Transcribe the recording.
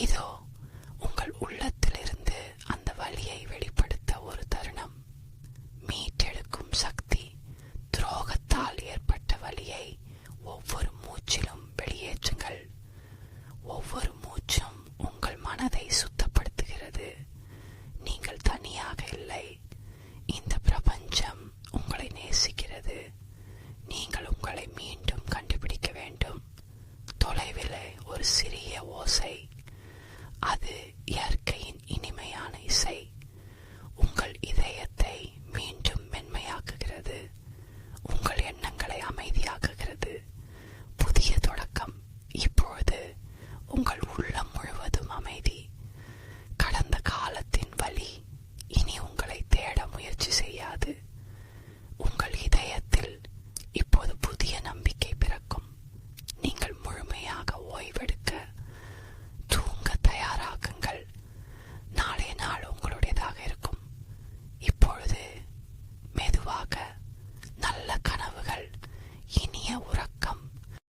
இதோ உங்கள் உள்ளத்திலிருந்து அந்த வழியை வெளிப்படுத்த ஒரு தருணம். மீட்டெடுக்கும் சக்தி துரோகத்தால் ஏற்பட்ட வழியை ஒவ்வொரு மூச்சிலும் வெளியேற்றுங்கள். ஒவ்வொரு மூச்சும் உங்கள் மனதை சுத்தப்படுத்துகிறது. நீங்கள் தனியாக இல்லை. இந்த பிரபஞ்சம் உங்களை நேசிக்கிறது. நீங்கள் உங்களை மீண்டும் கண்டுபிடிக்க வேண்டும். தொலைவிலே ஒரு சிறிய ஓசை. Hadi yer